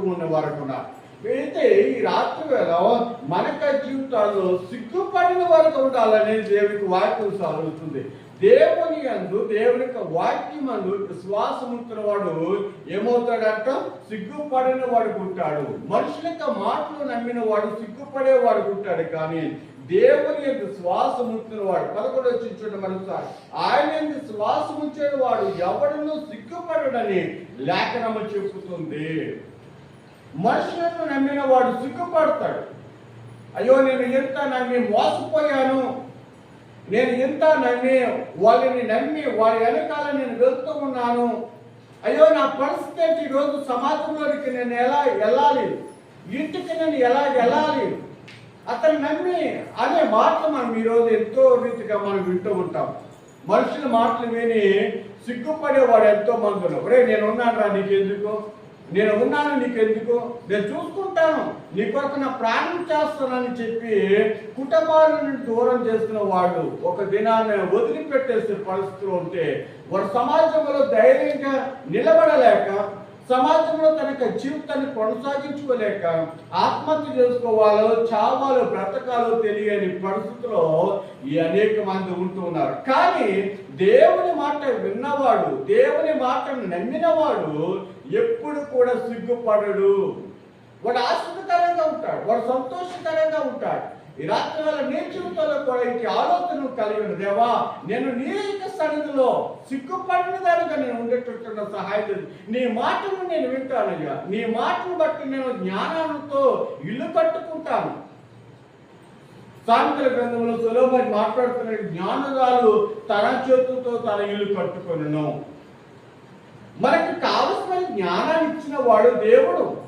సిగ్గుపడుతూ ఉన్న అయితే ఈ రాత్రి వేళ మన జీవితాల్లో సిగ్గుపడిన వరకు ఉండాలని దేవునికి వాక్యం సాగుతుంది. దేవుని అందు దేవుని యొక్క వాక్యం అందు విశ్వాసం ఉంటున్న వాడు ఏమవుతాడంట? సిగ్గుపడిన వాడు ఉంటాడు. మనుషుల యొక్క మాటలు నమ్మిన వాడు సిగ్గుపడే వాడు ఉంటాడు. కానీ దేవుని యొక్క శ్వాస ఉంచిన వాడు పదకొండు వచ్చి చూడండి మరోసారి ఆయన యొక్క శ్వాసం ఉంచిన వాడు సిగ్గుపడడని లేఖనము చెబుతుంది. మనుషులను నమ్మిన వాడు సిగ్గుపడతాడు. అయ్యో నేను ఎంత నమ్మి మోసపోయాను? నేను ఎంత నమ్మి వాళ్ళని నమ్మి వారి వెనకాల నేను వెళ్తూ ఉన్నాను? అయ్యో నా పరిస్థితి ఏంటి ఈరోజు సమాజంలోనికి నేను ఎలా వెళ్ళాలి? ఇంటికి నేను ఎలా వెళ్ళాలి? అతను నమ్మి అనే మాటలు మనం ఈరోజు ఎంతో రీతిగా మనం వింటూ ఉంటాం. మనుషుల మాటలు విని సిగ్గుపడేవాడు ఎంతో మంది ఉన్నారు. నేను ఉన్నాను రా నీకెందుకు? నేను ఉన్నాను నీకెందుకు? నేను చూసుకుంటాను. నీ కొరకు నా ప్రాణం చేస్తానని చెప్పి కుటుంబాలను దూరం చేసిన వాళ్ళు ఒక దినాన్ని వదిలిపెట్టేసే పరిస్థితులు ఉంటే వారు సమాజంలో ధైర్యంగా నిలబడలేక సమాజంలో తన యొక్క జీవితాన్ని కొనసాగించుకోలేక ఆత్మహత్య చేసుకోవాలో చావాలో బ్రతకాలో తెలియని పరిస్థితిలో ఈ అనేక మంది ఉంటూ ఉన్నారు. కానీ దేవుని మాట విన్నవాడు దేవుని మాట నమ్మినవాడు ఎప్పుడు కూడా సిగ్గుపడడు. వాడు ఆసక్తికరంగా ఉంటాడు వాడు సంతోషకరంగా ఉంటాడు. ఈ రాత్రి వల్ల నీ జీవితంలో కూడా ఇంటి ఆలోచన కలిగి ఉంది దేవా నేను నీ యొక్క సన్నిధిలో సిగ్గుపడిన దానిగా నేను ఉండేటట్టున్న సహాయం లేదు నీ మాటను నేను వింటానయ్యా. నీ మాటను బట్టి నేను జ్ఞానంతో ఇల్లు కట్టుకుంటాను. సాంఖ్యుల గ్రంథంలో సులభం మాట్లాడుతున్న జ్ఞానగాలు తన చేతులతో తన ఇల్లు కట్టుకొనను. మనకు కావలసిన జ్ఞానాన్ని ఇచ్చిన వాడు దేవుడు.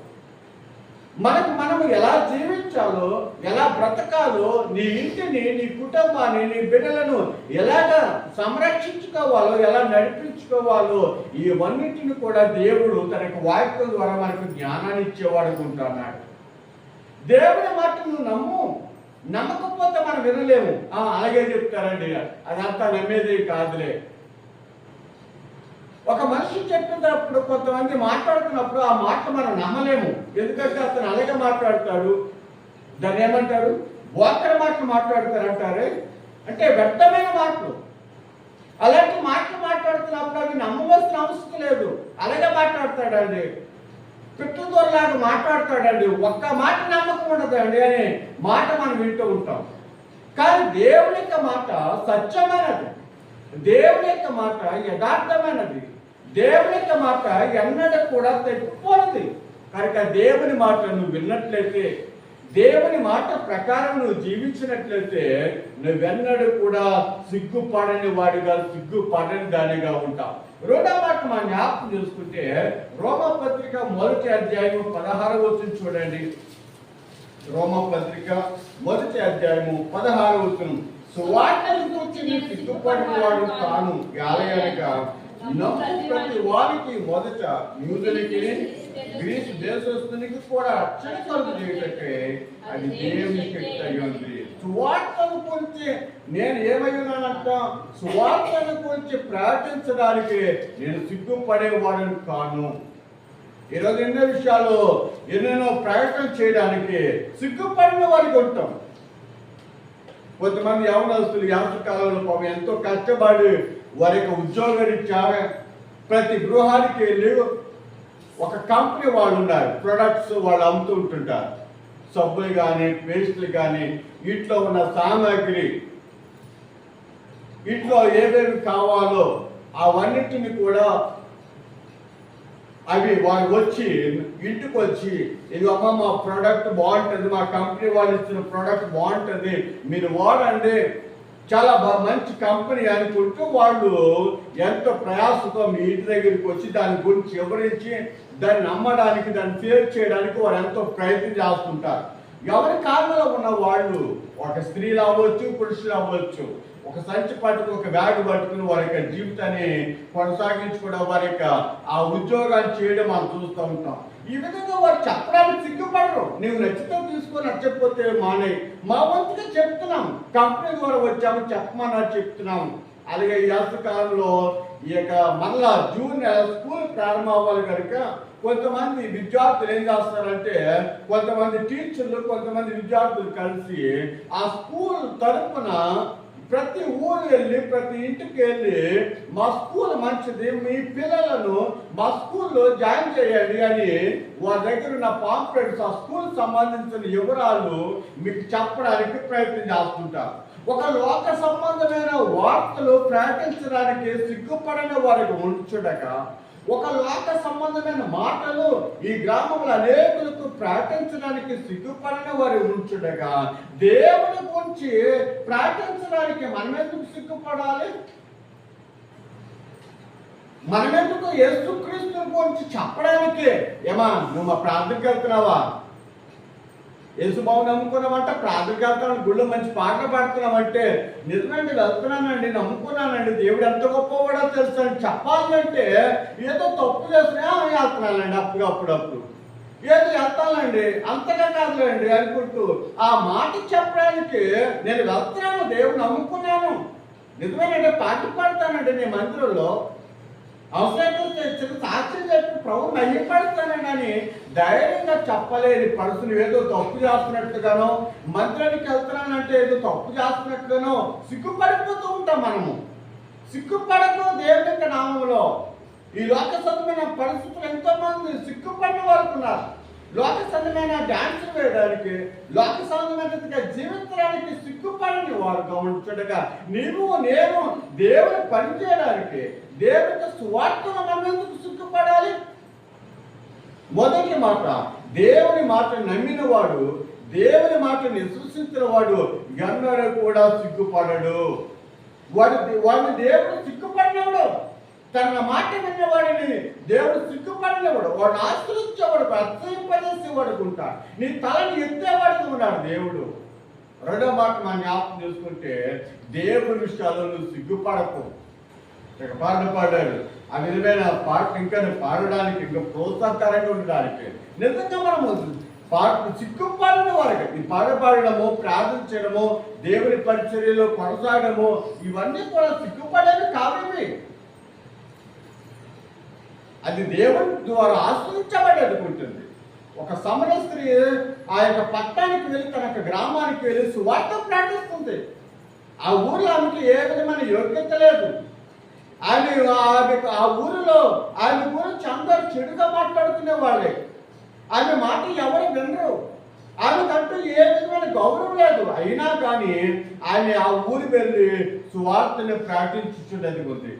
మనకు మనం ఎలా జీవించాలో ఎలా బ్రతకాలో నీ ఇంటిని నీ కుటుంబాన్ని నీ బిడ్డలను ఎలాగ సంరక్షించుకోవాలో ఎలా నడిపించుకోవాలో ఇవన్నిటిని కూడా దేవుడు తనకు వాక్యం ద్వారా మనకు జ్ఞానాన్ని ఇచ్చేవాడు ఉంటున్నాడు దేవుని మాట నువ్వు నమ్ము. నమ్మకపోతే మనం వినలేము. అలాగే చెప్తారండి. అదంతా నమ్మేది కాదులే. ఒక మనిషి చెప్పినప్పుడు కొంతమంది మాట్లాడుతున్నప్పుడు ఆ మాట మనం నమ్మలేము. ఎందుకంటే అతను అలాగే మాట్లాడతాడు. దాన్ని ఏమంటారు? బోకర మాటలు మాట్లాడతారంటారే? అంటే వ్యర్థమైన మాటలు. అలాంటి మాటలు మాట్లాడుతున్నప్పుడు అవి నమ్మవలసిన అవసరం లేదు. అలాగే మాట్లాడతాడండి. పిట్టుదొరలాగా మాట్లాడతాడండి. ఒక్క మాట నమ్మకం ఉండదండి అనే మాట మనం వింటూ ఉంటాం. కానీ దేవుని యొక్క మాట సత్యమైనది. దేవుని యొక్క మాట యథార్థమైనది. దేవుని యొక్క మాట ఎన్నడూ కూడా తప్పిపోనది కనుక దేవుని మాట నువ్వు విన్నట్లయితే దేవుని మాట ప్రకారం నువ్వు జీవించినట్లయితే నువ్వెన్నడూ కూడా సిగ్గుపడని వాడిగా సిగ్గుపడని దానిగా ఉంటావు. రెండవ మాట మా జ్ఞాపకం చేసుకుంటే రోమపత్రిక మొదటి అధ్యాయం పదహారు వచ్చిన చూడండి. రోమ పత్రిక మొదటి అధ్యాయము పదహారు వచ్చిన సువార్తను గురించి సిగ్గుపడిన వాడు తాను గాలయనక నమ్ము ప్రతి వారికి మొదట యూదునికి గ్రీసు దేశస్తునికి కూడా రక్షణ కలుగు చేయటకే అది దేవుని శక్తి అయి ఉంది సువార్తను గురించి నేను ఏమయ్యానంట సువార్తను గురించి ప్రకటించడానికి నేను సిగ్గుపడేవాడని కాను. ఈరోజు ఎన్నో విషయాలు ఎన్నెన్నో ప్రయత్నం చేయడానికి సిగ్గుపడిన వారికి ఉంటాం. కొంతమంది యవనస్తులు యవన కాలంలో పాపం ఎంతో కష్టపడి వారి యొక్క ఉద్యోగరీత్యా ప్రతి గృహానికి వెళ్ళి ఒక కంపెనీ వాళ్ళు ఉన్నారు. ప్రొడక్ట్స్ వాళ్ళు అమ్ముతూ ఉంటుంటారు. సబ్బులు కానీ పేస్టులు కానీ ఇంట్లో ఉన్న సామాగ్రి. ఇంట్లో ఏవేవి కావాలో అవన్నిటిని కూడా అవి వాళ్ళు వచ్చి ఇంటికి వచ్చి ఇది అమ్మ మా ప్రోడక్ట్ బాగుంటుంది మా కంపెనీ వాళ్ళు ఇచ్చిన ప్రోడక్ట్ బాగుంటుంది మీరు వాడండి. చాలా మంచి కంపెనీ అనుకుంటూ వాళ్ళు ఎంతో ప్రయాసంతో మీ ఇంటి దగ్గరికి వచ్చి దాని గురించి వివరించి దాన్ని నమ్మడానికి దాన్ని ఫేర్ చేయడానికి వారు ఎంతో ప్రయత్నం చేస్తుంటారు. ఎవరి కారణంలో ఉన్న వాళ్ళు ఒక స్త్రీలు అవ్వచ్చు పురుషులు అవ్వచ్చు ఒక సంచి పట్టుకుని ఒక బ్యాగ్ పట్టుకుని వారి యొక్క జీవితాన్ని కొనసాగించుకోవడం వారి యొక్క ఆ ఉద్యోగాలు చేయడం మనం చూస్తూ ఉంటాం. ఈ విధంగా వారు చెప్పడానికి సిగ్గుపడరు. నేను నచ్చితే తీసుకొని నచ్చకపోతే మానే. మా వంతుగా చెప్తున్నాం. కంపెనీ ద్వారా వచ్చాము చెప్పమన్నా చెప్తున్నాం. అలాగే ఈ కాలంలో ఈ యొక్క మళ్ళా జూన్ నెల స్కూల్ ప్రారంభం అవ్వాలి కనుక కొంతమంది విద్యార్థులు ఏం చేస్తారంటే కొంతమంది టీచర్లు కొంతమంది విద్యార్థులు కలిసి ఆ స్కూల్ తరపున ప్రతి ఊరు వెళ్ళి ప్రతి ఇంటికి వెళ్ళి మా స్కూల్ మంచిది మీ పిల్లలను మా స్కూల్లో జాయిన్ చేయండి అని వారి దగ్గర ఉన్న పాంప్లెట్స్ ఆ స్కూల్ సంబంధించిన వివరాలు మీకు చెప్పడానికి ప్రయత్నం చేస్తుంటారు. ఒక లోక సంబంధమైన వార్తలు ప్రకటించడానికి సిగ్గుపడని వారికి ఉంచుడక ఒక లోక సంబంధమైన మాటలు ఈ గ్రామంలో అనేకులకు ప్రకటించడానికి సిగ్గుపడిన వారి ఉంచుడగా దేవుని గురించి ప్రకటించడానికి మనం ఎందుకు సిగ్గుపడాలి? మనమెందుకు యేసుక్రీస్తు గురించి చెప్పడానికి? ఏమా నువ్వు మా ప్రార్థనకి వెళ్తున్నావా? యేసుబాబు నమ్ముకున్నామంటే ప్రార్థనకి గుళ్ళు మంచి పాటలు పాడుతున్నామంటే నిజమండి వెళ్తున్నానండి నమ్ముకున్నానండి దేవుడు ఎంత గొప్పవాడో తెలుసు అని చెప్పాలంటే ఏదో తప్పు చేసినా వెళ్తున్నానండి అప్పుడు అప్పుడప్పుడు ఏదో వెళ్తానండి అంతగా కాదులేండి అనుకుంటూ ఆ మాట చెప్పడానికి నేను వెళ్తున్నాను దేవుడు నమ్ముకున్నాను. నిజమేనండి పాటలు పాడతానండి నీ మందిరంలో. అవసరమైతే చిన్న సాక్ష్యం చెప్పి ప్రభు నయ్యపడతానండి అని ధైర్యంగా చెప్పలేని పరుసులు ఏదో తప్పు చేస్తున్నట్టుగానో మంత్రానికి వెళ్తున్నానంటే ఏదో తప్పు చేస్తున్నట్టుగానో సిగ్గుపడిపోతూ ఉంటాం మనము. సిగ్గుపడదు దేవుని యొక్క నామంలో. ఈ లోక సంబంధమైన పరిస్థితులు ఎంతో మంది సిగ్గుపడిన వారు ఉన్నారు. లోక సంబంధమైన డాన్స్ వేయడానికి లోక సంబంధమైనదిగా జీవించడానికి సిగ్గుపడని వారు గమనించడగా నీవు నేను దేవుని పనిచేయడానికి దేవుని స్వార్థను నమ్మేందుకు సిగ్గుపడాలి? మొదటి మాట దేవుని మాట నమ్మిన వాడు దేవుని మాటని విశ్వసించిన వాడు ఎన్నడూ కూడా సిగ్గుపడడు. వాడు వాడు దేవుడు సిగ్గుపడినవాడు. తన మాట విన్నవాడిని దేవుడు సిగ్గుపడినవాడు వాడు ఆశ్రయించేవాడు అసహింపజేసేవాడు ఉంటాడు నీ తలని ఎత్తేవాడికి ఉన్నాడు దేవుడు. రెండో మాట మనం జ్ఞాపకం చేసుకుంటే దేవుని విషయాల్లో నువ్వు సిగ్గుపడకు. ఇక పాట పాడాడు. ఆ విధమైన పాట ఇంకా పాడడానికి ఇంకా ప్రోత్సాహకరంగా ఉండడానికి నిజంగా మనము పాట సిగ్గుపడిన వారికి ఈ పాట పాడడము ప్రార్థించడము దేవుని పరిచర్యలో కొనసాగడము ఇవన్నీ కూడా సిగ్గుపడేవి కావేవి అది దేవుని ద్వారా ఆశ్రయించబడి ఉంటుంది ఒక సమర స్త్రీ ఆ యొక్క పట్టణానికి వెళ్ళి తన యొక్క గ్రామానికి వెళ్ళి సువార్త ప్రకటిస్తుంది ఆ ఊర్లో ఆమెకి ఏ విధమైన యోగ్యత లేదు. ఆమె ఆమె ఆ ఊరిలో ఆమె గురించి అందరు చెడుగా మాట్లాడుకునే వాళ్ళే. ఆమె మాట ఎవరు వినరు. ఆమెకంటూ ఏ విధమైన గౌరవం లేదు. అయినా కానీ ఆమె ఆ ఊరి వెళ్ళి సువార్తని ప్రకటించుచున్నది ఉంది.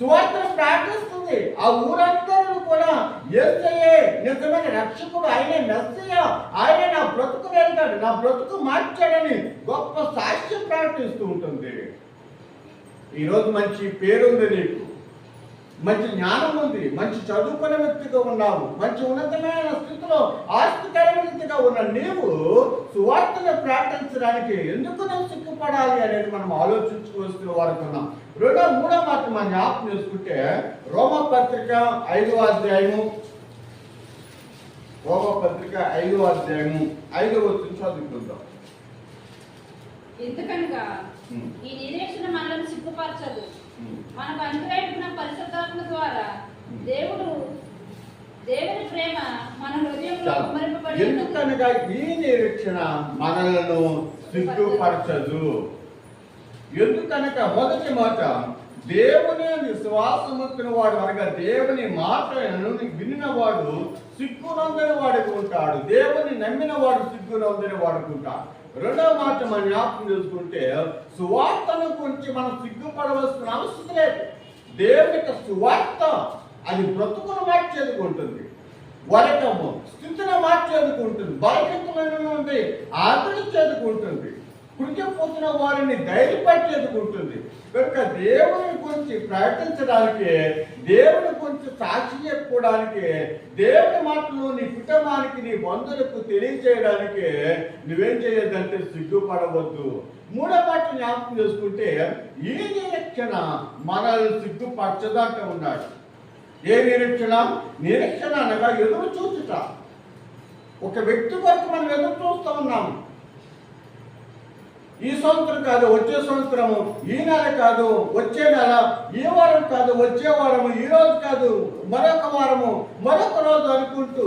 సువార్తను ప్రకటిస్తుంది ఆ ఊరందరూ కూడా ఏసయ్యే నిజమైన రక్షకుడు ఆయనే మెస్సయ్య. ఆయనే నా బ్రతుకు వెళ్తాడు నా బ్రతుకు మార్చాడని గొప్ప సాక్ష్యం ప్రకటిస్తూ ఉంటుంది. ఈరోజు మంచి పేరుంది నీకు. మంచి జ్ఞానం ఉంది మంచి చదువుకునే వ్యక్తిగా ఉన్నావు. మంచి ఉన్నతమైన స్థితిలో ఆస్తికరమైన ఉన్న నీవు సువార్తను ప్రకటించడానికి ఎందుకు నువ్వు సిగ్గుపడాలి అనేది మనం ఆలోచించుకోవాల్సిన వారికి ఉన్నాం. రెండో మూడో మాట మనం జ్ఞాపకం చేసుకుంటే రోమ పత్రిక ఐదో అధ్యాయము. రోమ పత్రిక ఐదో అధ్యాయము ఐదవ వచ్చి చదువుకుందాం. ఎందుకనగా ఈ నిరీక్షణ మనల్ని సిగ్గుపరచదు. మనకు అనుగ్రహించిన పరిశుద్ధాత్మ ద్వారా దేవుడు దేవుని ప్రేమ మన హృదయంలో. ఎందుకనగా ఈ నిరీక్షణ మనలను సిగ్గుపరచదు. ఎందుకనక మొదటి మాట దేవుని విశ్వాసముత్తిన వాడు అనగా దేవుని మాటలను వినిన వాడు సిగ్గునందని వాడుకు ఉంటాడు. దేవుని నమ్మిన వాడు సిగ్గునందని వాడుకుంటాడు రెండవ మాట మనం జ్ఞాపకం చేసుకుంటే సువార్తను గురించి మనం సిగ్గుపడవలసిన అవసరం లేదు. దేవుని యొక్క సువార్త అది బ్రతుకును మార్చేదుకుంటుంది వరకము స్థితిని మార్చేదుకుంటుంది బలకెత్తమైన నుండి ఆదరించేదుకుంటుంది కృంగిపోతున్న వారిని ధైర్యపరిచేదుకుంటుంది కనుక దేవుని గురించి ప్రకటించడానికి దేవుని గురించి సాక్షి చెప్పుకోవడానికి దేవుని మాటలు నీ కుటుంబానికి నీ బంధువులకు తెలియజేయడానికి నువ్వేం చేయొద్దంటే సిగ్గుపడవద్దు. మూడో మాట జ్ఞాపకం చేసుకుంటే ఈ నిరీక్షణ మనల్ని సిగ్గుపరచదంట ఉన్నాడు. ఏ నిరీక్షణ? నిరీక్షణ అనగా ఎదురు చూచుట. ఒక వ్యక్తి కొరకు మనం ఎదురు చూస్తూ ఉన్నాము ఈ సంవత్సరం కాదు వచ్చే సంవత్సరము. ఈ నెల కాదు వచ్చే నెల. ఈ వారం కాదు వచ్చే వారము. ఈ రోజు కాదు మరొక వారము. మరొక రోజు అనుకుంటూ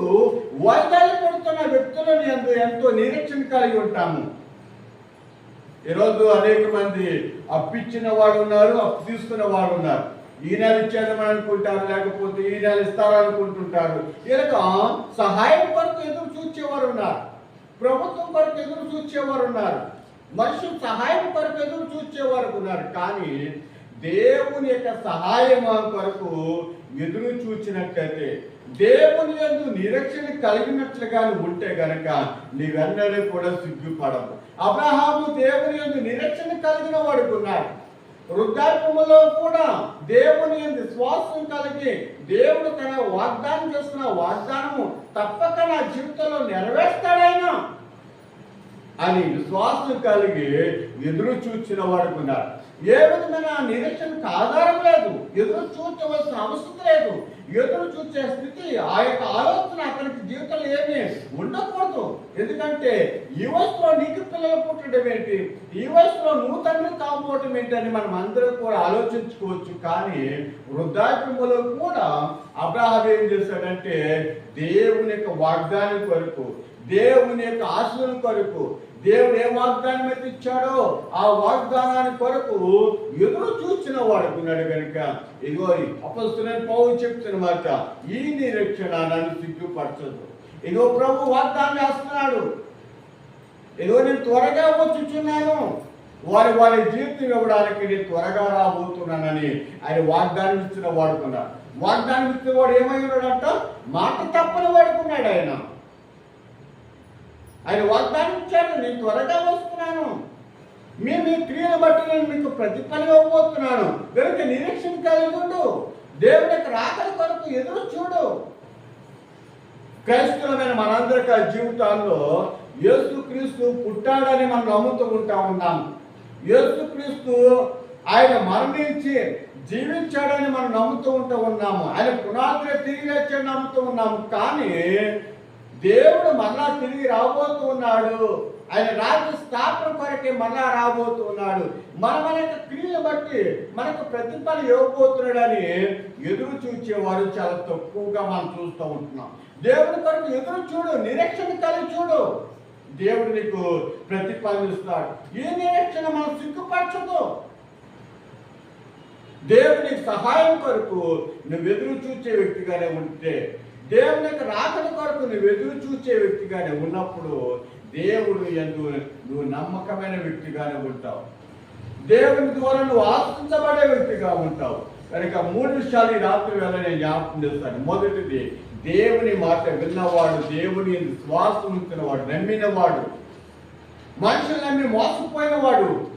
వాయిదాలు పడుతున్న వ్యక్తులను ఎంతో ఎంతో నిరీక్షణ కలిగి ఉంటాము. ఈరోజు అనేక మంది అప్పిచ్చిన వాడు ఉన్నారు అప్పు తీసుకున్న వాడు ఉన్నారు. ఈ నెల ఇచ్చేద్దామని అనుకుంటారు లేకపోతే ఈ నెల ఇస్తారనుకుంటుంటారు ఇలాగ సహాయం కొరకు ఎదురు చూచేవారు ఉన్నారు ప్రభుత్వం కొరకు ఎదురు చూచేవారు ఉన్నారు మనుషులు సహాయం కొరకు ఎదురు చూచేవారు ఉన్నారు కానీ దేవుని యొక్క సహాయం కొరకు ఎదురు చూచినట్లయితే దేవుని యందు నిరీక్షణ కలిగినట్లుగా ఉంటే గనక నీవెన్నడూ కూడా సిగ్గుపడవు. అబ్రహాము దేవుని యందు నిరీక్షణ కలిగిన వాడుకున్నాడు. వృద్ధాత్మలో కూడా దేవుని యందు విశ్వాసం కలిగి దేవుడు తన వాగ్దానం చేస్తున్న వాగ్దానము తప్పక నా జీవితంలో నెరవేర్స్తాడైనా అని విశ్వాసం కలిగి ఎదురు చూచిన వాడుకున్నారు. ఏ విధమైన నిరీక్షణకు ఆధారం లేదు. ఎదురు చూచవలసిన అవసరం లేదు. ఎదురు చూసే స్థితి ఆ యొక్క ఆలోచన అతనికి జీవితంలో ఏమీ ఉండకూడదు. ఎందుకంటే ఈ వయసులో నీకు పిల్లలు పుట్టడం ఏంటి? ఈ వయసులో నువ్వు తండ్రి కాబోవటం ఏంటి అని మనం అందరం కూడా ఆలోచించుకోవచ్చు. కానీ వృద్ధాప్యములో కూడా అబ్రాహం ఏం చేశాడంటే దేవుని యొక్క వాగ్దానం కొరకు దేవుని యొక్క ఆశల కొరకు దేవుడు ఏ వాగ్దానం అయితే ఇచ్చాడో ఆ వాగ్దానాన్ని కొరకు ఎదురు చూసిన వాడుకున్నాడు కనుక. ఇగో అపస్తున్న పౌరు చెప్తున్న మాట ఈ నిరీక్షణ నన్ను సిగ్గుపరచదు. ఇగో ప్రభు వాగ్దానం చేస్తున్నాడు. ఇదిగో నేను త్వరగా వచ్చుచున్నాను. వారి వారి జీవితం ఇవ్వడానికి నేను త్వరగా రాబోతున్నానని ఆయన వాగ్దానం ఇచ్చిన వాడుకున్నాడు వాగ్దానం ఇచ్చిన వాడు ఏమై ఉన్నాడంట? మాట తప్పని వాడుకున్నాడు ఆయన. ఆయన వాగ్దానం ఇచ్చాడు నేను త్వరగా వస్తున్నాను. మీ మీ క్రియను బట్టి నేను మీకు ప్రతిఫలం ఇవ్వబోతున్నాను. కనుక నిరీక్షణ కలిగి ఉండు. దేవుని యొక్క కొరకు ఎదురు చూడు. క్రైస్తవులమైన మనందరికీ జీవితాల్లో యేసుక్రీస్తు పుట్టాడని మనం నమ్ముతూ ఉంటా ఉన్నాం. యేసుక్రీస్తు ఆయన మరణించి జీవించాడని మనం నమ్ముతూ ఉంటూ ఉన్నాము. ఆయన పునాదులు తిరిగి వచ్చాడు నమ్ముతూ ఉన్నాము. కానీ దేవుడు మరలా తిరిగి రాబోతూ ఉన్నాడు. ఆయన రాజ్య స్థాపన కొరకే మరలా రాబోతూ ఉన్నాడు. మన మన యొక్క క్రియలు బట్టి మనకు ప్రతిఫలం ఇవ్వబోతున్నాడని ఎదురు చూచేవారు చాలా తక్కువగా మనం చూస్తూ ఉంటున్నాం. దేవుడి కొరకు ఎదురు చూడు నిరీక్షణ కలిగి చూడు. దేవుడు నీకు ప్రతిఫలం ఇస్తాడు ఈ నిరీక్షణ మనం సిగ్గుపరచదు. దేవుని సహాయం కొరకు నువ్వు ఎదురు చూచే వ్యక్తిగానే ఉంటే దేవుని యొక్క రాకడ కొరకు నువ్వు ఎదురు చూసే వ్యక్తిగానే ఉన్నప్పుడు దేవుడు ఎందు నువ్వు నమ్మకమైన వ్యక్తిగానే ఉంటావు. దేవుని ద్వారా నువ్వు ఆశించబడే వ్యక్తిగా ఉంటావు. కనుక మూడు విషయాలు ఈ రాత్రి వేళ నేను జ్ఞాపకం చేస్తాను. మొదటిది దేవుని మాట విన్నవాడు దేవుని శ్వాసం ఉంచినవాడు నమ్మినవాడు. మనుషులు నమ్మి మోసపోయినవాడు.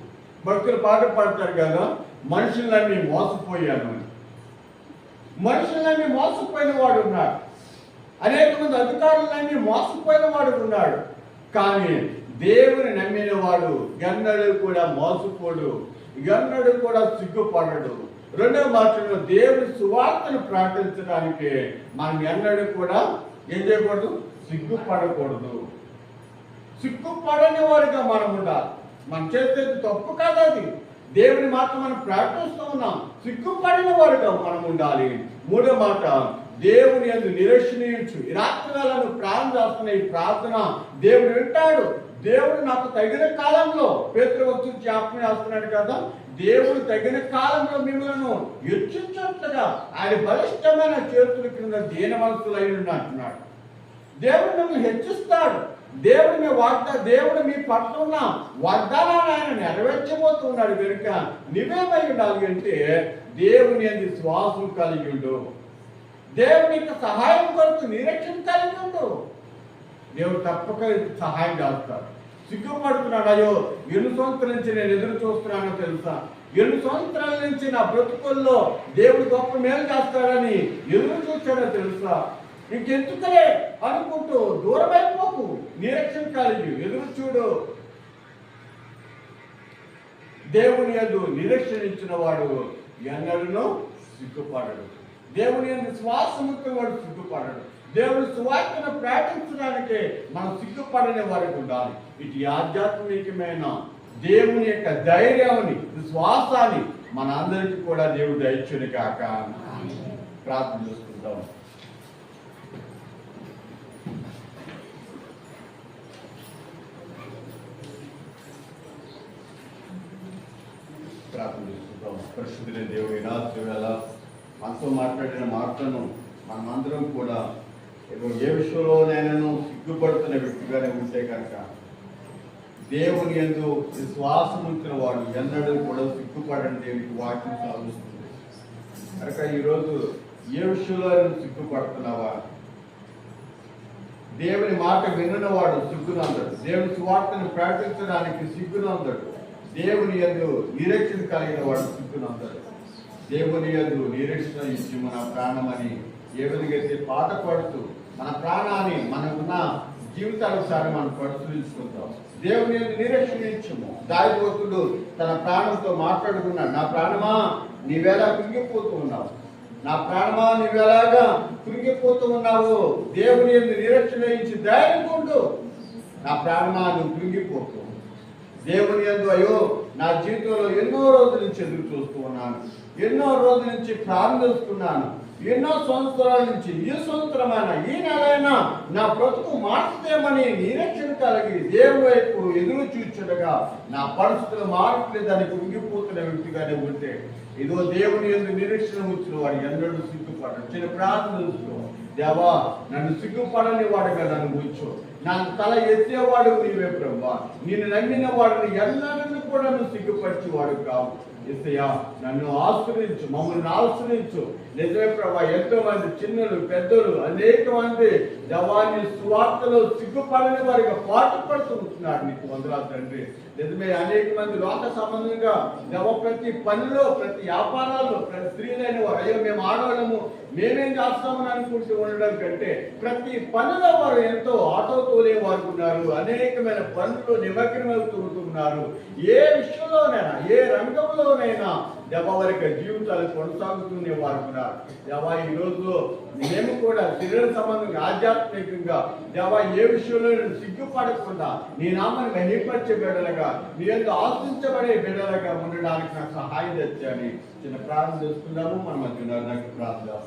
భక్తులు పాట పాడతారు కదా మనుషులు నమ్మి మోసపోయాను. మనుషులు నమ్మి మోసపోయిన వాడు ఉన్నాడు. అనేక మంది అధికారులన్నీ మోసపోయిన వాడు ఉన్నాడు. కానీ దేవుని నమ్మిన వాడు గన్నడు కూడా మోసపోడు గన్నడు కూడా సిగ్గుపడడు. రెండవ మాటలో దేవుని సువార్తను ప్రకటించడానికి మనం ఎన్నడూ కూడా ఏం చేయకూడదు? సిగ్గుపడకూడదు. సిగ్గుపడని వారిగా మనం ఉండాలి. మనం చేసేది తప్పు కాదు అది. దేవుని మాత్రం మనం ప్రకటిస్తూ ఉన్నాం. సిగ్గుపడిన వారుగా మనం ఉండాలి. మూడో మాట దేవుని అందు నిరీక్షణించు ఈ రాత్రి వేళ నువ్వు ప్రార్థన చేస్తున్న ఈ ప్రార్థన దేవుడు వింటాడు. దేవుడు నాకు తగిన కాలంలో పేతృవక్తు జ్ఞాపకం చేస్తున్నాడు కదా దేవుడు తగిన కాలంలో మిమ్మల్ని హెచ్చించట్లుగా ఆయన బలిష్టమైన చేతుల క్రింద దీన మనసులై అంటున్నాడు. దేవుడు మిమ్మల్ని హెచ్చిస్తాడు. దేవుడు మీ వాగ్దా దేవుడు మీ పట్ల ఉన్న వాగ్దానాన్ని ఆయన నెరవేర్చబోతున్నాడు కనుక నువ్వేమై ఉండాలి అంటే దేవుని అంది శ్వాసం కలిగి ఉండు. దేవుని యొక్క సహాయం కొరకు నిరీక్షణ కలిగి ఉండు. దేవుడు తప్పక సహాయం చేస్తాడు. సిగ్గుపడుతున్నాడు అయ్యో ఎన్ని సంవత్సరాల నుంచి నేను ఎదురు చూస్తున్నానో తెలుసా? ఎన్ని సంవత్సరాల నుంచి నా బ్రతుకుల్లో దేవుడు గొప్ప మేలు చేస్తాడని ఎదురు చూస్తాడో తెలుసా? ఇంకెందుకలే అనుకుంటూ దూరమైపోకు. నిరీక్షణ కలిగి ఎదురు చూడు. దేవుని ఎందు నిరీక్షణించిన వాడు ఎన్నడూ సిగ్గుపడడు. దేవుని విశ్వాసముతో వాడు సిగ్గుపడడు. దేవుని సువార్తను ప్రకటించడానికి మనం సిగ్గుపడని వారికి ఉండాలి. ఇటు ఆధ్యాత్మికమైన దేవుని యొక్క ధైర్యాన్ని విశ్వాసాన్ని మన అందరికీ కూడా దేవుడు దయచుని కాక ప్రార్థన చేసుకుంటాం ప్రార్థన చేసుకుంటాం పరిశుద్ధులే దేవుడి నా దేవుడు ఎలా మనతో మాట్లాడిన మాటలను మనమందరం కూడా ఏదో ఏ విషయంలోనైనా సిగ్గుపడుతున్న వ్యక్తిగానే ఉంటే కనుక దేవుని ఎందు విశ్వాసం ఉంచిన వాడు ఎన్నడూ కూడా సిగ్గుపడని దేవునికి వాక్యం సాధిస్తుంది కనుక ఈరోజు ఏ విషయంలో నువ్వు సిగ్గుపడుతున్నావా దేవుని మాట విన్నవాడు సిగ్గునందడు. దేవుని సువార్తను ప్రకటించడానికి సిగ్గునందడు. దేవుని యందు నిరీక్షణ కలిగిన వాడు సిగ్గునందడు. దేవుని యందు నిరీక్షణ ఇచ్చి మన ప్రాణమని ఏ విధంగా పాట పడుతూ మన ప్రాణాన్ని మనకున్న జీవితానుసారం మనం పరిశీలించుకుంటాం. దేవుని యందు నిరీక్షణ ఇచ్చము. దారిపోతుడు తన ప్రాణంతో మాట్లాడుకున్నాడు నా ప్రాణమా నీవేలా కృంగిపోతూ ఉన్నావు. నా ప్రాణమా నీవేలాగా కృంగిపోతూ ఉన్నావు. దేవుని నిరీక్షణ ఇచ్చి ధైర్యం నా ప్రాణమా నువ్వు కృంగిపోతూ దేవుని ఎందు అయ్యో నా జీవితంలో ఎన్నో రోజుల నుంచి ఎదురు చూస్తూ ఉన్నాను. ఎన్నో రోజుల నుంచి ప్రారంభిస్తున్నాను ఎన్నో సంవత్సరాల నుంచి ఈ సంవత్సరమైన ఈ నెలైనా నా బ్రతుకు మార్చుదేమని నిరీక్షణ కలిగి దేవుని వైపు ఎదురు చూచుండగా నా పరిస్థితులు మారట్లేదని కుంగిపోతున్న వ్యక్తిగానే ఉంటే ఇదో దేవుని ఎందుకు నిరీక్షణ ఉంచిన వాడు ఎన్నడూ సిగ్గుపడడు చిన్న ప్రార్థన దేవా నన్ను సిగ్గుపడని వాడుగా నన్ను కూర్చో నా తల ఎత్తేవాడు నీవే బ్రహ్మ నేను నమ్మిన వాడిని ఎన్నడూ కూడా నువ్వు సిగ్గుపరిచేవాడు కావు. ఇసయా నన్ను ఆశ్రయించు మమ్మల్ని ఆశ్రయించు. నిజమే ప్రభా ఎంతో మంది చిన్నలు పెద్దలు అనేక మంది జవాన్ని సువార్తలో సిగ్గుపడని వారిగా పాటు పడుతుంటున్నాడు నీకు వందలాలు తండ్రి. నిజమే అనేక మంది లోక సంబంధంగా జవ ప్రతి పనిలో ప్రతి వ్యాపారాల్లో ప్రతి స్త్రీలైన వారు అయ్యో మేము ఆడవాళ్ళము మేమేం చేస్తామని అనుకుంటూ ఉండడం కంటే ప్రతి పనిలో వారు ఎంతో ఆటో తోలే వారు ఉన్నారు అనేకమైన పనులు నిమగ్నమవుతూ ఉంటున్నారు. ఏ విషయంలోనైనా ఏ రంగంలో దెబ్బ వారికి జీవితాలు కొనసాగుతూనే వారు ఉన్నారు. దేవా ఈ రోజు మేము కూడా శరీర సంబంధంగా ఆధ్యాత్మికంగా దేవా ఏ విషయంలో నేను సిగ్గుపడకుండా నీ నామాన్ని మహిపరిచే బిడ్డలుగా నీ యొక్క ఆశించబడే బిడ్డలుగా ఉండడానికి నాకు సహాయం తెచ్చని చిన్న ప్రార్థన చేసుకుందాము మన మధ్య నాకు ప్రార్థన